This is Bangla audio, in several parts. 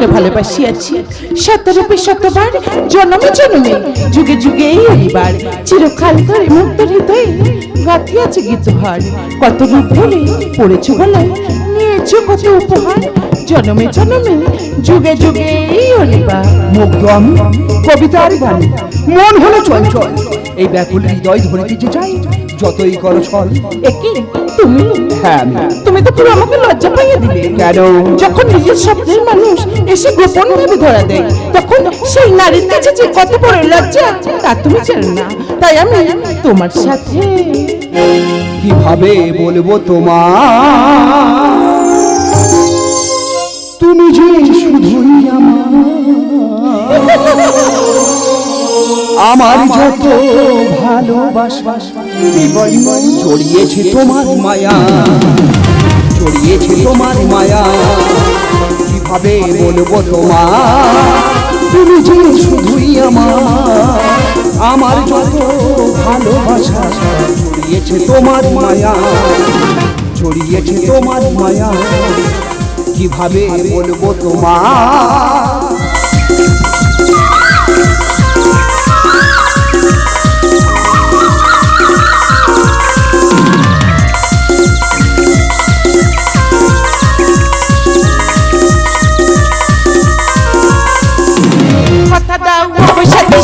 যেন ভালোবাসিয়াছি শতরূপে শতবার জন্মে জন্মে যুগে যুগে এই অনিবার চিরকাল ধরে মুক্ত হৃদয়ে গাঁথিয়াছে গীতহার কত রূপ ধরে পড়েছো গলায় নিয়েছো কত উপহার জন্মে জন্মে যুগে যুগে এই অনিবার মুগ্ধ আমি কবিতার গান মন হলো চঞ্চল। এই ব্যাকুল হৃদয় ধরিতে চাই যতই করো ছল। একে তুমি। হ্যাঁ আমি। তুমি তো পুরো আমাকে লজ্জা পাইয়ে দিলে। কেন? যখন নিজের স্বপ্নের মানুষ এসে গোপন ভাবে ধরা দেয় তখন সেই নারীর কাছে যে কত বড় লজ্জা তা তুমি জানো না। তাই আমি তোমার সাথে। কীভাবে বলব তোমার? তুমি যে শুধুই আমার। আমার যত ভালোবাসা জড়িয়েছে তোমার মায়া। জড়িয়েছে তোমার মায়া। কীভাবে বলব তোমার? তুমি যে শুধুই আমার। আমার যত ভালোবাসা জড়িয়েছে তোমার মায়া। জড়িয়েছে তোমার মায়া। কীভাবে বলব তোমার?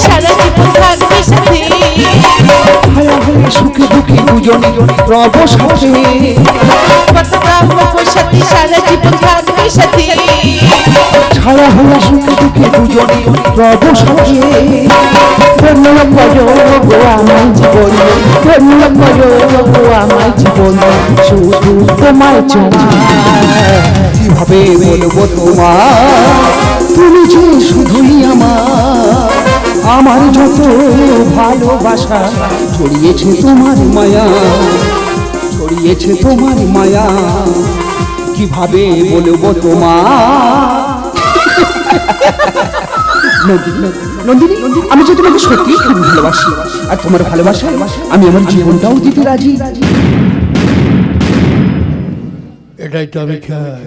সারা জীবন থাকবে সাথে সুখে দুঃখে দুজনে রব সাথে কথা দাও আমার সাথে সারা জীবন থাকবে সাথে ছায়া সুখে দুঃখে দুজনে রব সাথে ধন্য করো গো আমার জীবন। করো গো আমার জীবন। শুধু তোমার চোখা কীভাবে বলব তোমার তুমি যে শুধুই আমার। আমার যত ভালোবাসা, ছড়িয়েছে তোমার মায়া, ছড়িয়েছে তোমার মায়া, কীভাবে বলব তোমার? নন্দিনী, আমি যে তোমাকে সত্যি ভালোবাসি, আর তোমার ভালোবাসায় আমি আমার জীবনটাও দিতে রাজি। এটাই তো আমি চাই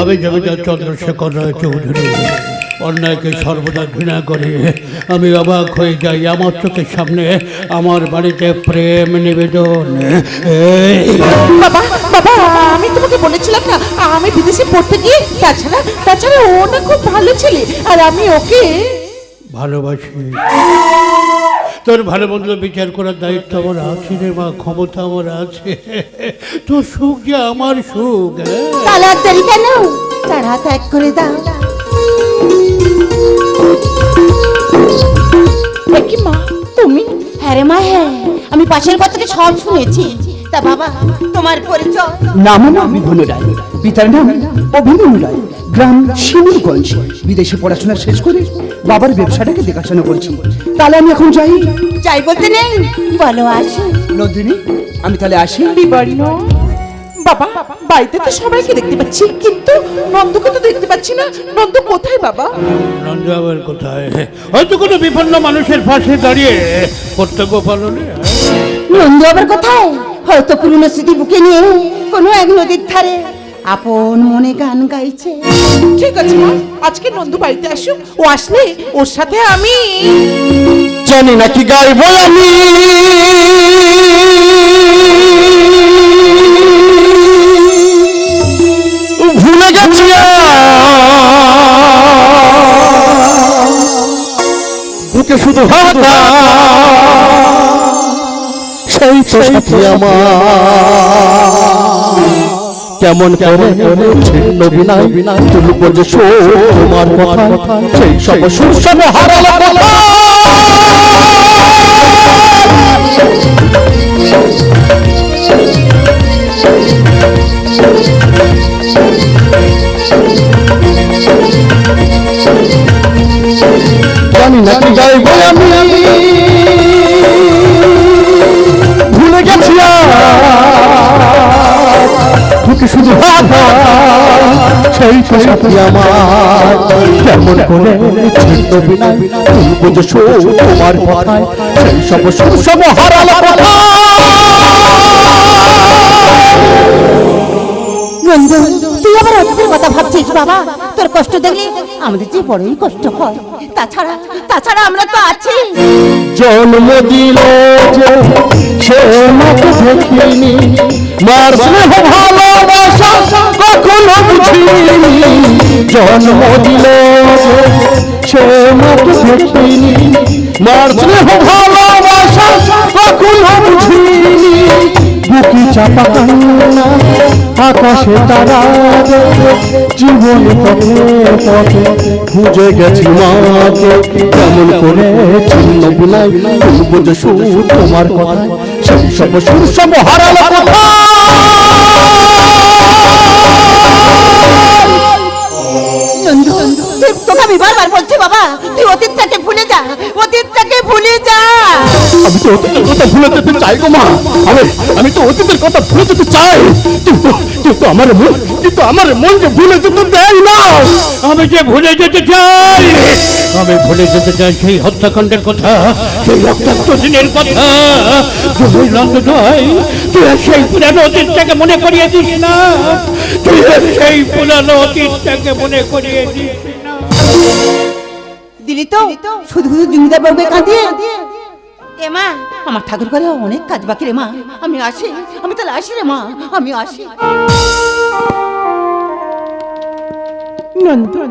আমি জমিদার চন্দ্রশেখর রায় চৌধুরী অন্যায়কে সর্বদা ঘৃণা করে। আমি অবাক হয়ে যাই আমার চোখের সামনে। আমার বাড়িতে প্রেম নিবেদন। বাবা বাবা আমি তোমাকে বলেছিলাম না আমি বিদেশে পড়তে গিয়ে তাছাড়া তাছাড়া ও না খুব ভালো ছেলে আর আমি ওকে ভালোবাসি। তোর ভালো মন্দ বিচার করার দায়িত্ব আমার আছে রে মা ক্ষমতা আমার আছে। তোর সুখ যে আমার সুখ হ্যাঁ। আর দেরি কেন? তারা ত্যাগ করে দাও। কি মা? তুমি? হ্যাঁ রে মা হ্যাঁ। আমি পাশের ঘর সব শুনেছি। তা বাবা তোমার পরিচয়? নাম নাম বিভন্ন রায়। পিতার নাম অভিমন্যু রায়। গ্রাম শিমুলগঞ্জ। বিদেশে পড়াশোনা শেষ করে বাবার ব্যবসাটাকে দেখাশোনা করছি। তাহলে আমি এখন যাই? যাই বলতে নেই? বলো আসো। নন্দিনী আমি তাহলে আসি। বাড়ি বিবর্ণ বাবা বাড়িতে তো সবাইকে দেখতে পাচ্ছি কিন্তু নন্দকে তো দেখতে পাচ্ছি না। নন্দ কোথায় বাবা? নন্দ আবার কোথায়? হয়তো কোনো বিপন্ন মানুষের পাশে দাঁড়িয়ে কর্তব্য পালনে? নন্দু আবার কোথায়? হয়তো পুরনো স্মৃতি বুকে নিয়ে কোনো এক নদীর ধারে আপন মনে গান গাইছে। ঠিক আছে মা আজকে নন্দু বাড়িতে আসুক ও আসলে ওর সাথে আমি জানি না কি গাইব আমি। গেছি বুকে শুধু হাতা সেই তো সাথী আমার কেমন ছিন্ন তুমি বলছে তোমার কথা সেই সব সুসম হারালো কথা জানি না কি গাইব আমি। ভুলে গেছি আর। শুধু সেই তো সাথী আমার। কেমন করে ছিন্ন বিনা তুমি বুঝে তোমার কথায়। সেই সব সুর সব হারালো কথা নন্দু তুই আবার অতীতের কথা ভাবছিস, বাবা। তোর কষ্ট দেখলে আমাদের যে বড়ই কষ্ট হয়। তাছাড়া তাছাড়া আমরা তো আছি। জন্ম দিল যে সে মাকে দেখিনি। মার স্নেহ, ভালোবাসা কখনো বুঝিনি। জন্ম দিল যে সে মাকে দেখিনি। মার স্নেহ, ভালোবাসা কখনো বুঝিনি। বুকি চাপা কান্না? আকাশে তারা জীবন পথে পথে খুঁজে গেছি মাকে। কেমন করে চিহ্ন বিলাই বুঝে সুর তোমার কথা সেই সব সুর সব হারালো কথা আমি বারবার বলছি বাবা তুই অতীতটাকে ভুলে যা অতীতটাকে ভুলে যা। আমি তো অতীতের কথা ভুলে যেতে চাই গো মা। আমি আমি তো অতীতের কথা ভুলে যেতে চাই। কিন্তু কিন্তু আমার মন কিন্তু আমার মন যে ভুলে যেতে দেয় না। আমি যে ভুলে যেতে চাই আমি ভুলে যেতে চাই সেই হত্যাকাণ্ডের কথা সেই রক্তাক্ত দিনের কথা। তুই তুই সেই পুরানো অতীতটাকে মনে করিয়ে দিস না। তুই সেই পুরানো অতীতটাকে মনে করিয়ে দিস দিলি তো শুধু শুধু জমিদার বাবুকে কাঁদিয়ে এ মা আমার ঠাকুর ঘরে অনেক কাজ বাকি রে মা। আমি আসি আমি তাহলে আসি রে মা আমি আসি। নন্দন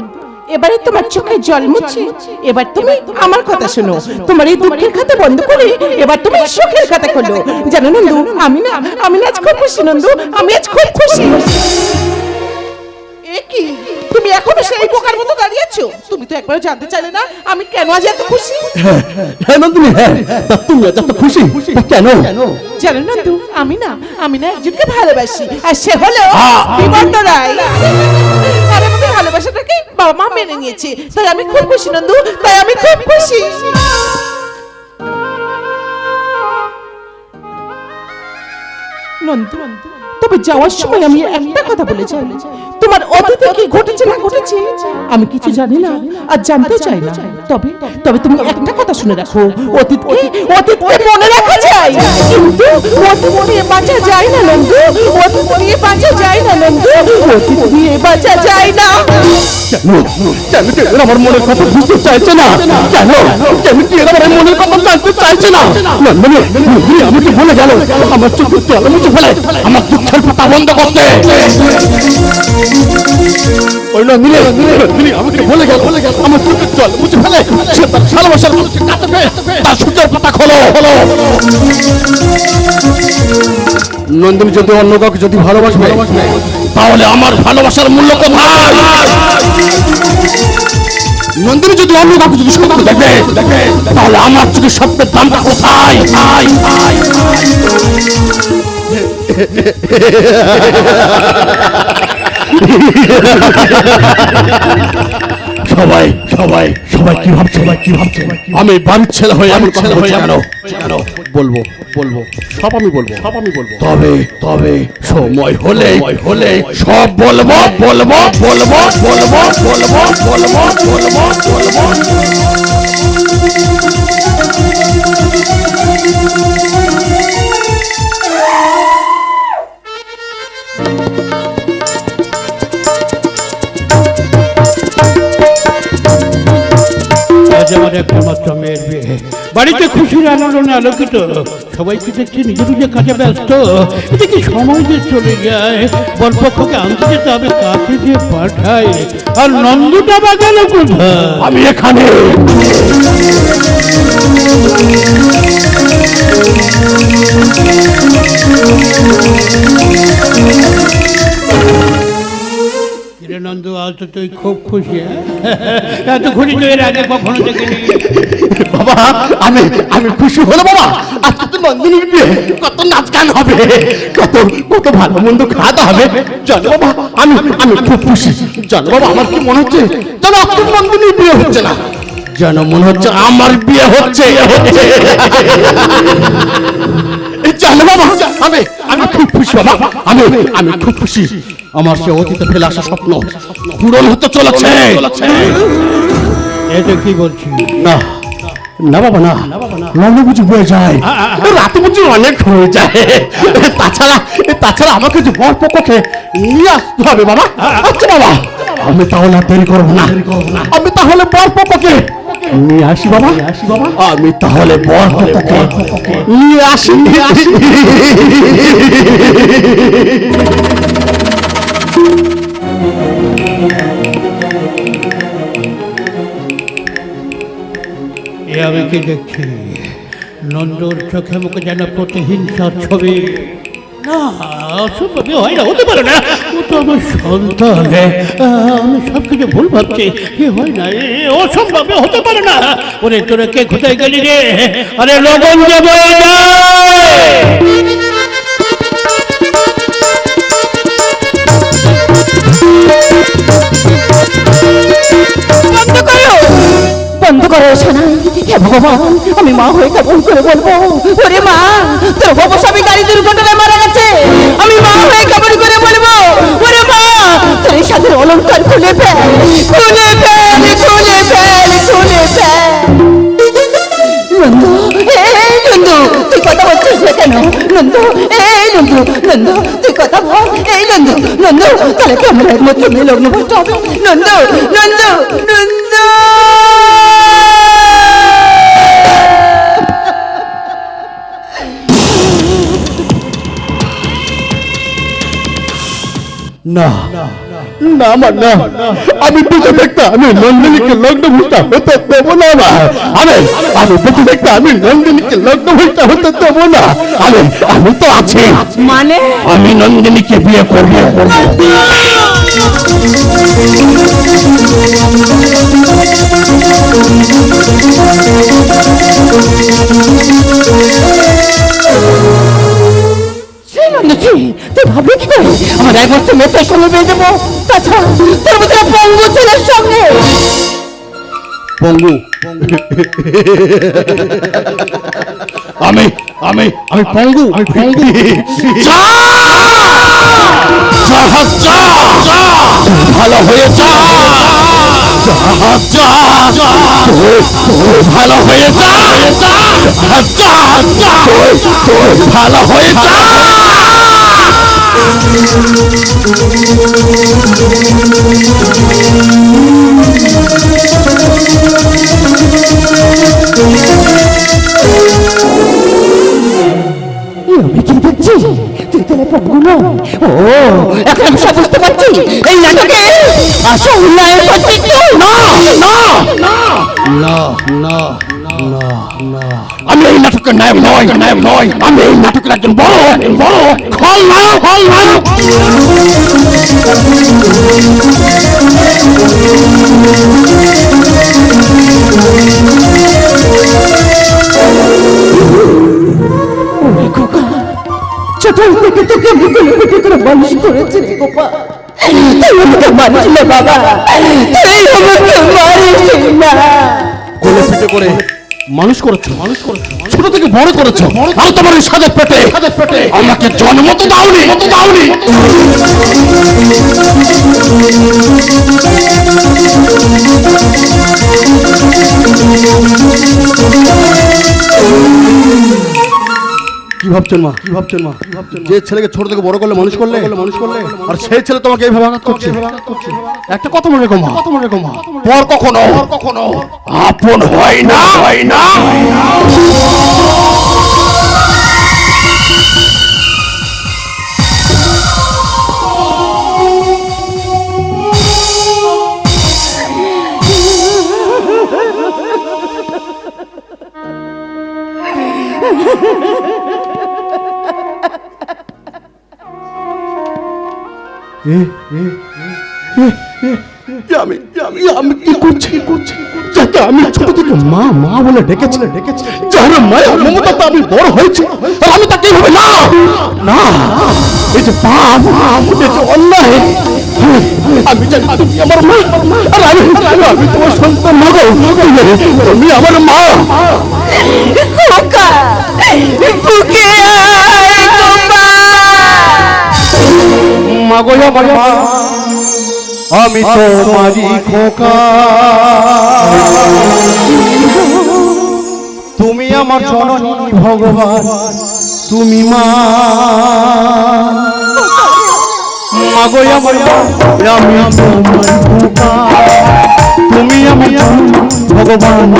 এবারে তোমার চোখে জল মুছে। এবার তুমি আমার কথা শোনো। তোমার এই দুঃখের খাতা বন্ধ করে এবার তুমি সুখের খাতা খোলো। জানো নন্দু আমি না আমি না আজ খুব খুশি নন্দু আমি আজ খুব খুশি। এ কি? তুমি এখনও সেই বোকার মতো দাঁড়িয়েছো তুমি তো একবারও জানতে চাইলে না আমি কেন আজ এত খুশি? হ্যাঁ নন্দিনী হ্যাঁ তা তুমি আজ এত খুশি? তা কেন? জানো নন্দু আমি না আমি না একজনকে ভালোবাসি আর সে হলো বিমর্দ রায় আর আমাদের ভালোবাসাটাকে বাবা মা মেনে নিয়েছে। তাই আমি খুব খুশি নন্দু তাই আমি খুব খুশি। নন্দু তবে যাওয়ার সময় আমি একটা কথা বলে যাই। তোমার অতীতে কি ঘটেছে না ঘটেছে? আমি কিছু জানি না আর জানতে চাই না। তবে তবে তুমি একটা কথা শুনে রাখো। অতীতকে অতীতকে মনে রাখা যায়। কিন্তু অতীত নিয়ে বাঁচা যায় না নন্দু। অতীত নিয়ে বাঁচা যায় না নন্দু। অতীত নিয়ে বাঁচা যায় না। কেন? কেন কি আমার মনের কথা বুঝতে চাইছে না? কেন? কেন কি আমার মনের কথা জানতে চাইছে না? নন্দিনী নন্দিনী আমাকে বলে গেল? আমার চোখের জল মুছে ফেলে। আমার দুঃখের পাতা বন্ধ করতে। নন্দিনী যদি অন্য কাউকে যদি ভালোবাসবে, তাহলে আমার ভালোবাসার মূল্য কোথায়? নন্দিনী যদি অন্য কাউকে যদি স্বপ্ন দেখে, তাহলে আমার চোখের সত্যের দামটা কোথায়। সবাই সবাই সবাই কি ভাবছে? সবাই কি ভাবছে? আমি বাড়ির ছেলে হয়ে আমি ছেলে হয়ে কেন কেন? বলব বলব। সব আমি বলব সব আমি বলব। তবে তবে সময় হলে হলে সব বলব বলব বলব বলব বলব বলব বলব বলব। আজ আমার একটা মাত্র মেয়ের বিয়ে। বাড়িতে খুশির আলোড়নে আলোকিত। সবাই কি দেখছি নিজে নিজে কাজে ব্যস্ত। এটা কি সময় যে চলে যায়? বরপক্ষকে আনতে যেতে হবে, কাকে দিয়ে পাঠাই আর নন্দুটা বা গেল আমি এখানে। কিরে নন্দু আজ তো তুই খুব খুশি হ্যাঁ? এত খুশি তো এর আগে কখনো দেখিনি। বাবা আমি আমি খুশি হলো বাবা। আজকে তো নন্দিনীর বিয়ে কত নাচ গান হবে কত কত ভালো মন্দ খাওয়া হবে। জানো বাবা আমি আমি খুব খুশি। জানো বাবা আমার কি মনে হচ্ছে? জানো আজকে নন্দিনীর বিয়ে হচ্ছে না। যেন মনে হচ্ছে আমার বিয়ে হচ্ছে হচ্ছে। জানো বাবা আমি আমি খুব খুশি বাবা আমি আমি খুব খুশি আমার সে অতীতে ফেলে আসা স্বপ্ন পূরণ হতে চলেছে এটা কি বলছি না না বাবা না লগ্ন বুঝি হয়ে যায় রাতে বুঝি অনেক হয়ে যায় তাছাড়া তাছাড়া আমাকে যে বর পক্ষে নিয়ে আসতে হবে বাবা আচ্ছা বাবা আমি তাহলে দেরি করব না আমি তাহলে বর পক্ষে নিয়ে আসি বাবা। আসি বাবা। আমি তাহলে বর পক্ষে নিয়ে আসি। নিয়ে আসি। এ আমি কি দেখছি? নন্দর চোখে মুখে যেন প্রতিহিংসার ছবি। না অসম্ভব হয় না হতে পারে না। ও তো আমার সন্তান আহ, আমি সব কিছু ভুল ভাবছি এ হয় না এ অসম্ভব এ হতে পারে না ওরে তোরা কে কোথায় গেলি রে আরে লগন যাব বন্ধ করো বন্ধ করো সোনা হে ভগবান আমি মা হয়ে কেমন করে বলব ওরে এই সাথে অলঙ্কার খুলে ফেল খুলে ফেল খুলে ফেল খুলে ফেল নন্দু এই নন্দু তুই কথা বলছিস না কেন নন্দু এই নন্দু নন্দু তুই কথা বল এই নন্দু নন্দু তাহলে কি আমরা একমাত্র মেয়ে লগ্ন ভ্রষ্ট হবে নন্দু নন্দু নন্দু না না আমার না। আমি বেঁচে দেখতে আমি নন্দিনীকে লগ্ন ভুষটা হতে দেবো না আরে আমি বেঁচে দেখতে আমি নন্দিনীকে লগ্ন ভুষটা হতে দেবো না। আমি আমি তো আছি। মানে? আমি নন্দিনীকে বিয়ে করব। তুই ভাবলি কি করে? আমার সঙ্গে বিয়ে দেবো। তাছাড়া তোর পঙ্গু ছেলের সঙ্গে? পঙ্গু আমি আমি আমি পঙ্গু আমি পঙ্গু যা যা যা যা ভালো হয়ে যা ভালো হয়ে যা ভালো হয়ে যা এখন আমি সব বুঝতে পারছি। এই নাটকে আসল উন্নয়ন না না। না না। আমি এই নাটকের নায়ক নয় নায়ক নয় আমি এই নাটকের একজন বড় বড় খল নায়ক খল নায়ক ছোট থেকে তোকে আমি কোলে পিঠে করে মানুষ করেছি রে গোপা তুই আমাকে মানিস না। বাবা তুই আমাকে মারিস না। কোলে পিঠে করে মানুষ করেছ? মানুষ করেছ ছোট থেকে বড় করেছ? আর তোমার সাদের সাজের পেটে। সাদের পেটে। আমাকে জন্ম তো দাওনি। তো দাওনি। কি ভাবছেন মা? কি ভাবছেন মা? কি ভাবছেন যে ছেলেকে ছোট থেকে বড় করলে মানুষ করলে? মানুষ করলে আর সেই ছেলে তোমাকে এইভাবে আঘাত করছে? একটা কথা মনে রেখো মা। কথা মনে রেখো মা। পর কখনো কখনো আপন হয় না। হয় না। বলে ডেকেছি ডেকেছি যার মায়া মমতাতে আমি বড় হয়েছি আর আমি তাকে এইভাবে না না এই যে পাপ এই যে অন্যায় আমি জানি তুমি আমার মা আর আমি আমি তোমার সন্তান তুমি আমার মা। গোপা আমার মা আমি তোমারই খোকা। তুমি আমার জননী ভগবান, তুমি মা। মাগো আমার আমি তোমার তুমি আমার ভগবান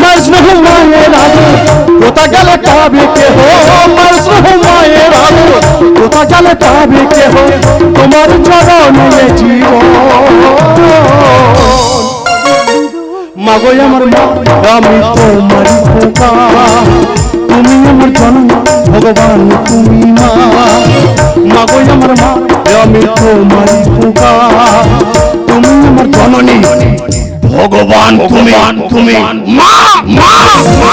মজনু মায়ের আলো কোথা গেল কাবে কে হো মজনু মায়ের আলো কোথা গেল কে হো তোমার চরণে জীবন। মাগো আমার মা আমি তোমার খোকা। তুমি আমার জননী ভগবান তুমি মা। মাগো আমার মা আমি তোমার খোকা। তুমি আমার জননী ভগবান তুমি তুমি মা মা। মা।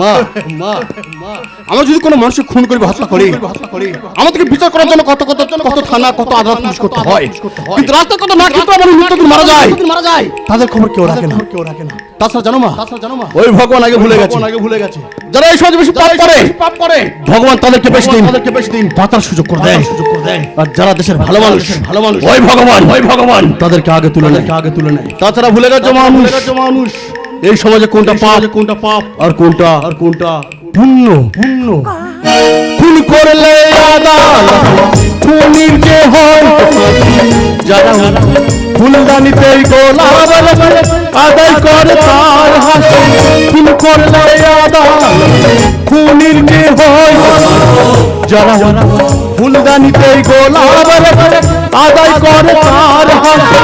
মা মা মা। আমরা যদি কোনো মানুষকে খুন করি হত্যা করি আমাদেরকে বিচার করার জন্য কত কত কত থানা কত আদালত পুলিশ করতে হয়। কিন্তু রাস্তার কথা না কিন্তু আমার মৃত্যু মারা যায়। মারা যায়। তাদের খবর কেউ রাখে না। কেউ রাখে না। তাছাড়া জানো মা জানো মা। ওই ভগবান আগে ভুলে গেছে। আগে ভুলে গেছে। যারা এই সমাজে বেশি পাপ করে পাপ করে ভগবান তাদেরকে বেশি দিন তাদেরকে বেশি দিন। বাঁচার সুযোগ করে দেয়। সুযোগ করে দেয়। আর যারা দেশের ভালো মানুষ ভালো মানুষ ওই ভগবান। ওই ভগবান। তাদেরকে আগে তুলে নেয়। আগে তুলে নেয়। তাছাড়া ভুলে গেছে মানুষ? মানুষ। এই সমাজে কোনটা পাপ? কোনটা পাপ? আর কোনটা? আর কোনটা? পুণ্য। পুণ্য। খুন করলে খুনির যে হয় যারা ফুলদানিতে গোলাপ। আদায় করে তার হাসি খুন করলে আদালত খুনির যে হয়। যারা ফুলদানিতে গোলাপ আদায় করে তার হাসি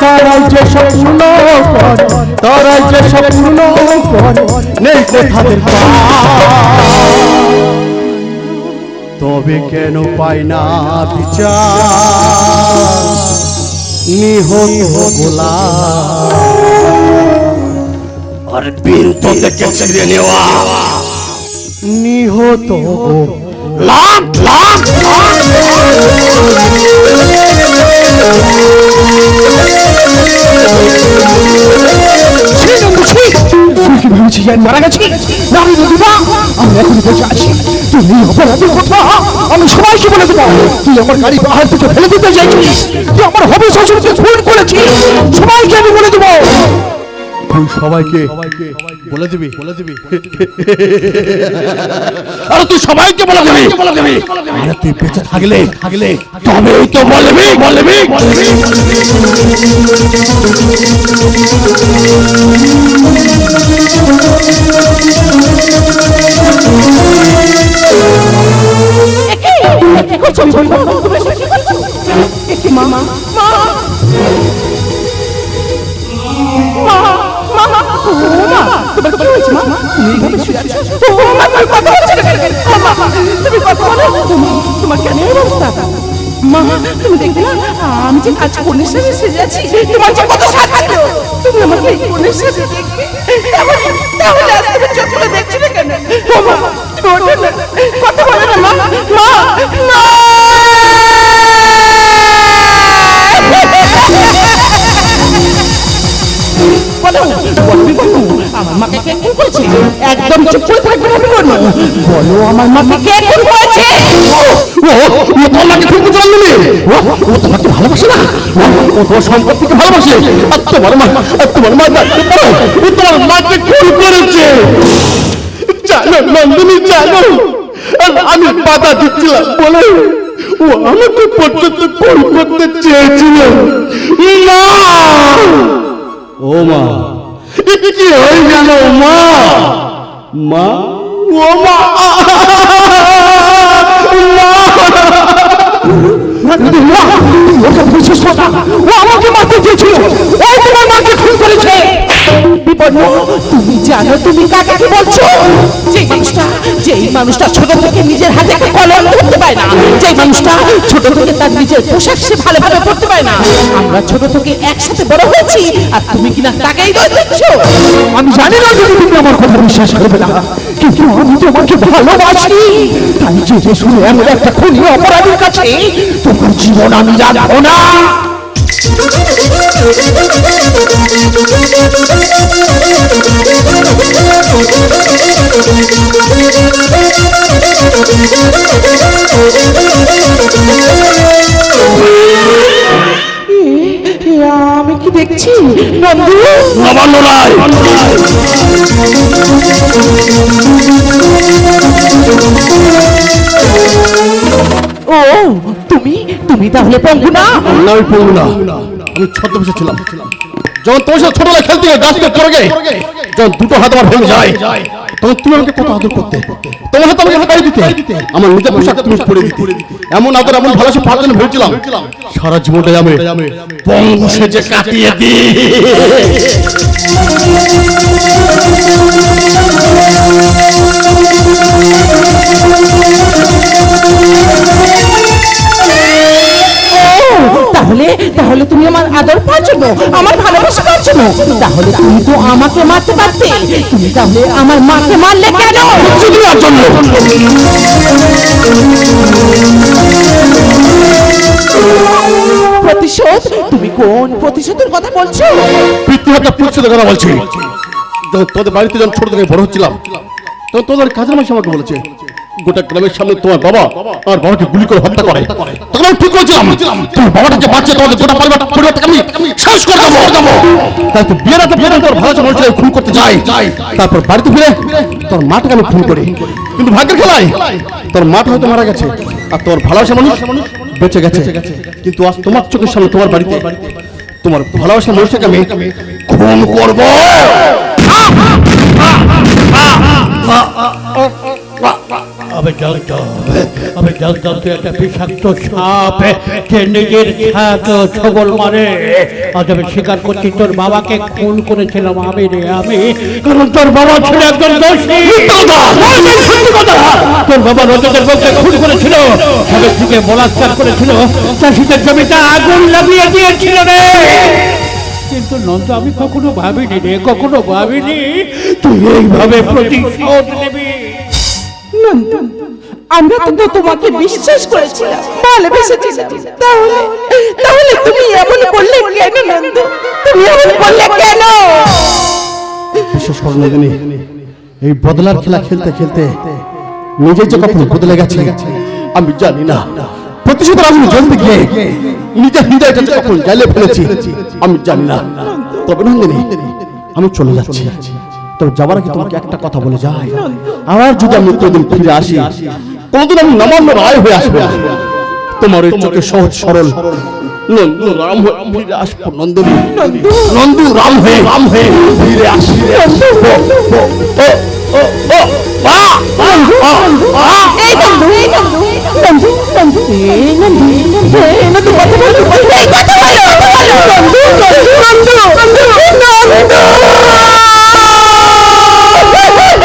তারাই যে স্বপ্ন করে, তারাই যে স্বপ্ন করে, নেই কোথাদের তবে কেন পাই না বিচার? নিহত গোলা নিহত লাখ লাখ মারা গেছি আমি বেঁচে আছি তুমি অপরাধী কথা আমি সবাইকে বলে দেবো তুই আমার গাড়ি পাহাড় থেকে ফেলে দিতে চাইছিস তুই আমার হবে শ্বশুরকে খুন করেছিস সবাইকে আমি বলে দেবো তুই সবাইকে বলে দিবি। বলে দিবি। আরে তুই সবাইকে বলে দিবি। বলে দিবি। আরে তুই বেঁচে থাকলে থাকলে। তবেই তো বলবি বলবি কি করছ? মা মা মা মা। তোমার মা, তুমি দেখবে না, আমি যে আজ কনের সাথে তোমার কথা বলো না, মা মা মা। বলো। আমার মাকে কে খুন করেছে? একদম চুপ করে থাকবে না বলো। আমার মাকে কে খুন করেছে? ও ও তোমাকে খুব জানলি ও ও তোমাকে ভালোবাসে না। ও তোমার সম্পত্তিকে ভালোবাসে। আর তোমার মা, আর তোমার মা ও তোমার মাকে খুন করেছে। জানো, নন্দিনী, জানো। আমি বাধা দিচ্ছিলাম, বলে। ও আমাকে পর্যন্ত করতে চেয়েছিল। মা ও মা কি হয়ে গেল মা মা ও মা আমাকে মারতে চেয়েছিল ও তোমার মাকে খুন জানো তুমি কাকে কি বলছো? যে মানুষটা মানুষটা ছোট থেকে নিজের হাতে একটা কলম না যে মানুষটা ছোট থেকে তার নিজের পোশাক সে ভালোভাবে পড়তে না। আমরা ছোট থেকে একসাথে বড় হয়েছি, আর তুমি কিনা তাকেই আমি জানি না যদি তুমি আমার কথা বিশ্বাস করবে না, কিন্তু আমি তোমাকে ভালোবাসি। তাই যে শুনে এমন একটা খুনি অপরাধীর কাছে, তোমার জীবন আমি রাখব না। আমি কি দেখছি? নন্দু? নবান্ন রায় ও তুমি তুমি তাহলে পঙ্গু না না আমি পড়ব না আমি ছদ্মবেশে ছিলাম। যখন তোমার সাথে ছোটবেলা খেলতে গিয়ে গাছতে পড়ে যখন দুটো হাত আমার ভেঙে যায় তখন তুমি আমাকে কত আদর করতে? তোমার হাতে আমাকে হাতাই দিতে? আমার নিজের পোশাক তুমি পরে দিতে। এমন আদর এমন ভালোবাসা পাওয়ার জন্য ভেবেছিলাম। সারা জীবনটাই আমি পঙ্গু সেজে কাটিয়ে দিই। ও, তাহলে তাহলে তুমি আমার আদর পাওয়ার জন্য আমার ভালোবাসা পাওয়ার না তাহলে তুমি তো আমাকে মারতে পারতে। তুমি তাহলে আমার মাকে মারলে কেন? শুধু জন্য প্রতিশোধ? তুমি কোন প্রতিশোধের কথা বলছো? পিতৃহত্যা প্রতিশোধের কথা বলছি। তোদের বাড়িতে যখন ছোট থেকে বড় হচ্ছিলাম তখন তোদের কাজের মাসে আমাকে বলেছে গোটা গ্রামের সামনে তোমার বাবা আর বাবাকে গুলি করে হত্যা করে তখন ঠিক করেছিলাম তোমার বাবাটা যে বাচ্চা তোমাদের গোটা পরিবার পরিবারটাকে আমি শেষ করে দেবো তাই তো বিয়ের রাতে বিয়ের তোর ভালো মানুষকে খুন করতে যাই তারপর বাড়িতে ফিরে তোর মাটাকে আমি খুন করি কিন্তু ভাগ্যের খেলায় তোর মাটা হয়তো মারা গেছে আর তোর ভালোবাসা মানুষ বেঁচে গেছে কিন্তু আজ তোমার চোখের সামনে তোমার বাড়িতে তোমার ভালোবাসা মানুষটাকে আমি খুন করব আমি জানতাম আমি জানতাম তুই একটা বিষাক্ত সাপ, যে নিজের ছায়াকে ছবল মারে। আজ আমি স্বীকার করছি, তোর বাবাকে খুন করেছিলাম আমি রে, আমি। কারণ তোর বাবা ছিল একজন তোর বাবা রজতের বউকে খুন করেছিল সবের দিকে বলাৎকার করেছিল, চাষিদের জমিতে আগুন লাগিয়ে দিয়েছিল রে। কিন্তু নন্দ, আমি কখনো ভাবিনি রে, কখনো ভাবিনি। তুই এইভাবে প্রতিশোধ নিবি। নন্দন আমরা তো তোমাকে বিশ্বাস করেছিলাম তাহলে তাহলে তুমি এমন করলে কেন নন্দ? তুমি এমন করলে কেন? বিশেষ করে নদিনী এই বদলার খেলা খেলতে খেলতে নিজে যে কখন বদলে গেছে, আমি জানি না। প্রতিশোধ আমি জলদি গিয়ে নিজের হৃদয়টা কখন গেলে ফেলেছি, আমি জানি না। তবে নন্দিনী, আমি চলে যাচ্ছি। তো যাবার আগে তোমাকে একটা কথা বলে যাই আবার যদি আমি কোনোদিন ফিরে আসি কোনোদিন আমি নমান্য রায় হয়ে আসবে তোমার ওই চোখে সহজ সরল নন্দু রাম হয়ে ফিরে আসব নন্দনী নন্দু রাম হয়ে রাম হয়ে ফিরে আসি নন্দু